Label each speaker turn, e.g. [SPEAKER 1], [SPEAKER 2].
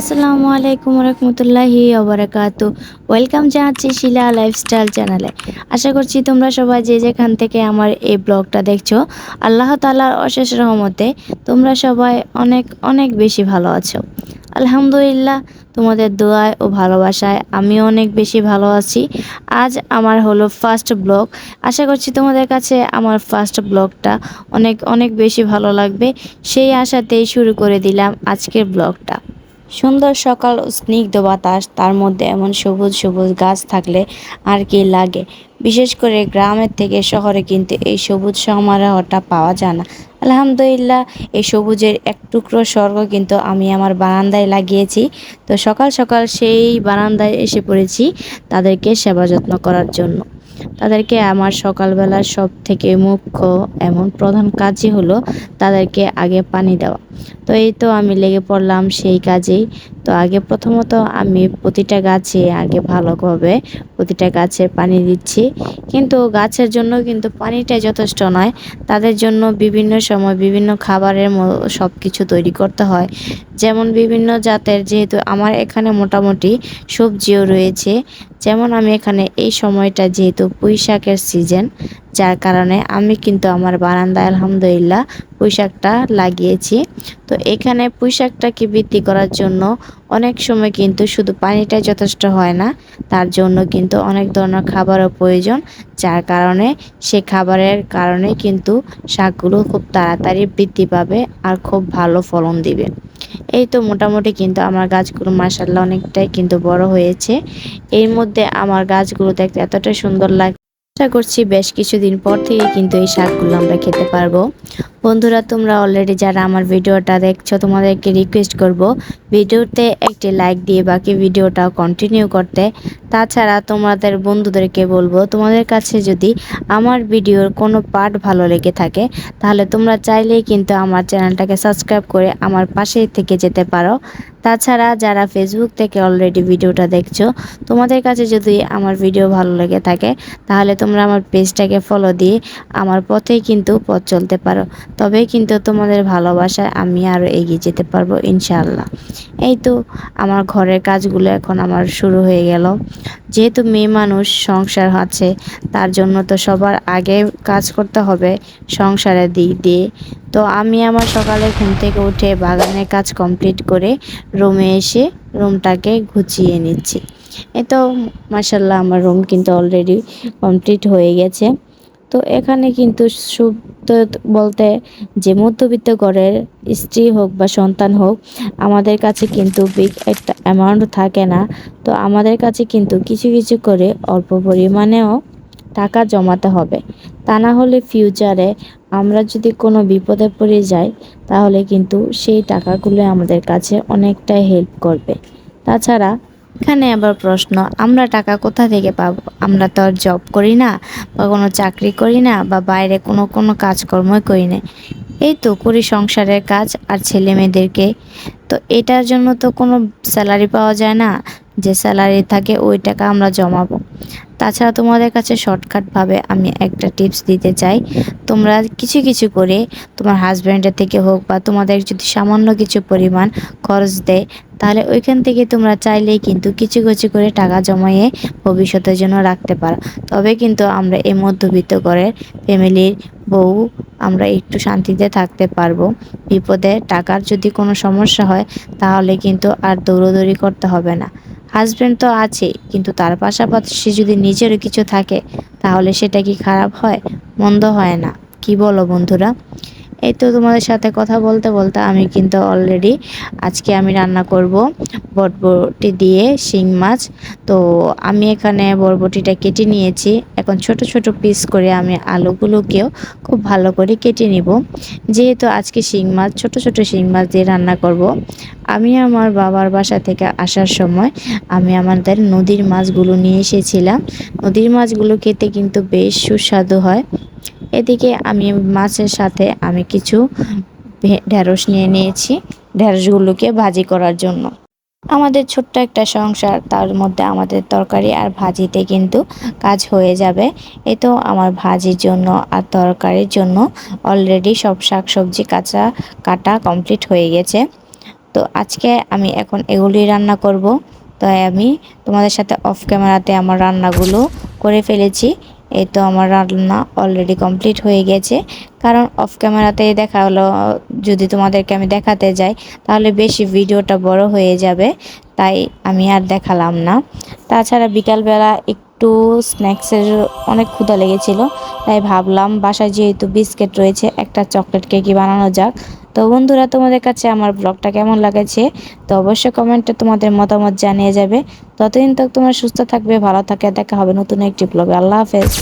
[SPEAKER 1] আসসালামু আলাইকুম রহমতুল্লাহি ওবরাকাতু। ওয়েলকাম জানাচ্ছি শিলা লাইফস্টাইল চ্যানেলে। আশা করছি তোমরা সবাই যে যেখান থেকে আমার এই ব্লগটা দেখছ, আল্লাহ তালার অশেষ রহমতে তোমরা সবাই অনেক অনেক বেশি ভালো আছো। আলহামদুলিল্লাহ, তোমাদের দোয়ায় ও ভালোবাসায় আমি অনেক বেশি ভালো আছি। আজ আমার হলো ফার্স্ট ব্লগ আশা করছি তোমাদের কাছে আমার ফার্স্ট ব্লগটা অনেক অনেক বেশি ভালো লাগবে। সেই আশাতেই শুরু করে দিলাম আজকের ব্লগটা সুন্দর সকাল স্নিগ্ধ বাতাস, তার মধ্যে এমন সবুজ সবুজ গাছ থাকলে আর কি লাগে। বিশেষ করে গ্রামের থেকে শহরে কিন্তু এই সবুজ সমারোহটা পাওয়া যায় না। আলহামদুলিল্লাহ, এই সবুজের এক টুকরো স্বর্গ কিন্তু আমি আমার বারান্দায় লাগিয়েছি। তো সকাল সকাল সেই বারান্দায় এসে পড়েছি তাদেরকে সেবা যত্ন করার জন্য। তাদেরকে আমার সকালবেলার সব থেকে মুখ্য এমন প্রধান কাজই হলো তাদেরকে আগে পানি দেওয়া। তো এই তো আমি লেগে পড়লাম সেই কাজেই। তো আগে প্রথমত আমি প্রতিটা গাছে আগে ভালোভাবে প্রতিটা গাছে পানি দিচ্ছি। কিন্তু গাছের জন্য কিন্তু পানিটা যথেষ্ট নয়। তাদের জন্য বিভিন্ন সময় বিভিন্ন খাবারের সব কিছু তৈরি করতে হয়। যেমন বিভিন্ন জাতের যেহেতু আমার এখানে মোটামুটি সবজিও রয়েছে। যেমন আমি এখানে এই সময়টা যেহেতু পুঁই শাকের সিজন যার কারণে আমি কিন্তু আমার বারান্দায় আলহামদুলিল্লাহ পুঁই শাকটা লাগিয়েছি। তো এখানে পুঁই শাকটাকে বৃদ্ধি করার জন্য অনেক সময় কিন্তু শুধু পানিটা যথেষ্ট হয় না, তার জন্য কিন্তু অনেক ধরনের খাবারও প্রয়োজন, যার কারণে সে খাবারের কারণে কিন্তু শাকগুলো খুব তাড়াতাড়ি বৃদ্ধি পাবে আর খুব ভালো ফলন দিবে। এই তো মোটামুটি কিন্তু আমার গাছগুলো মাসাল্লাহ অনেকটাই কিন্তু বড় হয়েছে। এর মধ্যে আমার গাছগুলো দেখতে এতটা সুন্দর লাগে আশা করছি বেশ কিছুদিন পর থেকে কিন্তু এই শাকগুলো আমরা খেতে পারব। বন্ধুরা, তোমরা অলরেডি যারা আমার ভিডিওটা দেখছ, তোমাদেরকে রিকোয়েস্ট করব ভিডিওতে একটি লাইক দিয়ে বাকি ভিডিওটা কন্টিনিউ করতে। তাছাড়া তোমাদের বন্ধুদেরকে বলব, তোমাদের কাছে যদি আমার ভিডিওর কোনো পার্ট ভালো লেগে থাকে, তাহলে তোমরা চাইলেই কিন্তু আমার চ্যানেলটাকে সাবস্ক্রাইব করে আমার পাশেই থেকে যেতে পারো। তাছাড়া যারা ফেসবুক থেকে অলরেডি ভিডিওটা দেখছ, তোমাদের কাছে যদি আমার ভিডিও ভালো লেগে থাকে, তাহলে তোমরা আমার পেজটাকে ফলো দিয়ে আমার পথেই কিন্তু পথ চলতে পারো। তবেই কিন্তু তোমাদের ভালোবাসায় আমি আরও এগিয়ে যেতে পারব, ইনশাআল্লাহ। এই তো আমার ঘরের কাজগুলো এখন আমার শুরু হয়ে গেল। যেহেতু মেয়ে মানুষ, সংসার আছে, তার জন্য তো সবার আগে কাজ করতে হবে সংসারের দিক দিয়ে। তো আমি আমার সকালে ঘুম থেকে উঠে বাগানের কাজ কমপ্লিট করে রুমে এসে রুমটাকে গুছিয়ে নিচ্ছি। এ তো মাসাল্লাহ আমার রুম কিন্তু অলরেডি কমপ্লিট হয়ে গেছে। তো এখানে কিন্তু শুদ্ধ বলতে যে মধ্যবিত্ত ঘরের স্ত্রী হোক বা সন্তান হোক, আমাদের কাছে কিন্তু বিগ একটা অ্যামাউন্ট থাকে না। তো আমাদের কাছে কিন্তু কিছু কিছু করে অল্প পরিমাণেও টাকা জমাতে হবে। তা না হলে ফিউচারে আমরা যদি কোনো বিপদে পড়ে যাই, তাহলে কিন্তু সেই টাকাগুলো আমাদের কাছে অনেকটাই হেল্প করবে। তাছাড়া এখানে আবার প্রশ্ন, আমরা টাকা কোথা থেকে পাব? আমরা তো আর জব করি না, বা কোনো চাকরি করি না, বা বাইরে কোনো কোনো কাজকর্মই করি না। এই তো করি সংসারের কাজ আর ছেলে মেয়েদেরকে। তো এটার জন্য তো কোনো স্যালারি পাওয়া যায় না। যে স্যালারি থাকে ওই টাকা আমরা জমাবো। তাছাড়া তোমাদের কাছে শর্টকাটভাবে আমি একটা টিপস দিতে চাই। তোমরা কিছু কিছু করে তোমার হাজব্যান্ডের থেকে হোক বা তোমাদের যদি সামান্য কিছু পরিমাণ খরচ দেয়, তাহলে ওইখান থেকে তোমরা চাইলেই কিন্তু কিছু কিছু করে টাকা জমাইয়ে ভবিষ্যতের জন্য রাখতে পারো। তবে কিন্তু আমরা এই মধ্যবিত্ত করে ফ্যামিলির বউ, আমরা একটু শান্তিতে থাকতে পারব। বিপদে টাকার যদি কোনো সমস্যা হয়, তাহলে কিন্তু আর দৌড়োদৌড়ি করতে হবে না। হাজব্যান্ড তো আছে, কিন্তু তার পাশাপাশি যদি নিজেরও কিছু থাকে, তাহলে সেটা কি খারাপ হয়? মন্দ হয় না। কি বলো বন্ধুরা? এই তো তোমাদের সাথে কথা বলতে বলতে আমি কিন্তু অলরেডি আজকে আমি রান্না করব বটবটি দিয়ে শিং মাছ। তো আমি এখানে বরবটিটা কেটে নিয়েছি। এখন ছোট ছোট পিস করে আমি আলুগুলোকেও খুব ভালো করে কেটে নিব। যেহেতু আজকে শিং মাছ, ছোট ছোট শিং মাছ দিয়ে রান্না করব, আমি আমার বাবার বাসা থেকে আসার সময় আমি আমাদের নদীর মাছগুলো নিয়ে এসেছিলাম। নদীর মাছগুলো খেতে কিন্তু বেশ সুস্বাদু হয়। এদিকে আমি মাছের সাথে আমি কিছু ঢেঁড়স নিয়ে নিয়েছি। ঢেঁড়সগুলোকে ভাজি করার জন্য। আমাদের ছোট্ট একটা সংসার, তার মধ্যে আমাদের তরকারি আর ভাজিতে কিন্তু কাজ হয়ে যাবে। এ তো আমার ভাজির জন্য আর তরকারির জন্য অলরেডি সব শাক সবজি কাঁচা কাটা কমপ্লিট হয়ে গেছে। তো আজকে আমি এখন এগুলি রান্না করব। তাই আমি তোমাদের সাথে অফ ক্যামেরাতে আমার রান্নাগুলো করে ফেলেছি। এই তো আমার রান্না অলরেডি কমপ্লিট হয়ে গেছে। কারণ অফ ক্যামেরাতে দেখা হলো, যদি তোমাদেরকে আমি দেখাতে যাই, তাহলে বেশি ভিডিওটা বড় হয়ে যাবে, তাই আমি আর দেখালাম না। তাছাড়া বিকালবেলা একটু স্ন্যাক্সের অনেক ক্ষুধা লেগেছিল, তাই ভাবলাম বাসায় যেহেতু বিস্কিট রয়েছে, একটা চকলেট কেকই বানানো যাক। তো বন্ধুরা, তোমাদের কাছে আমার ব্লগটা কেমন লাগেছে? তো অবশ্যই কমেন্টে তোমাদের মতামত জানিয়ে যাবে। ততদিন তো তোমরা সুস্থ থাকবে, ভালো থাকে দেখা হবে নতুন একটি ব্লগে। আল্লাহ হাফেজ।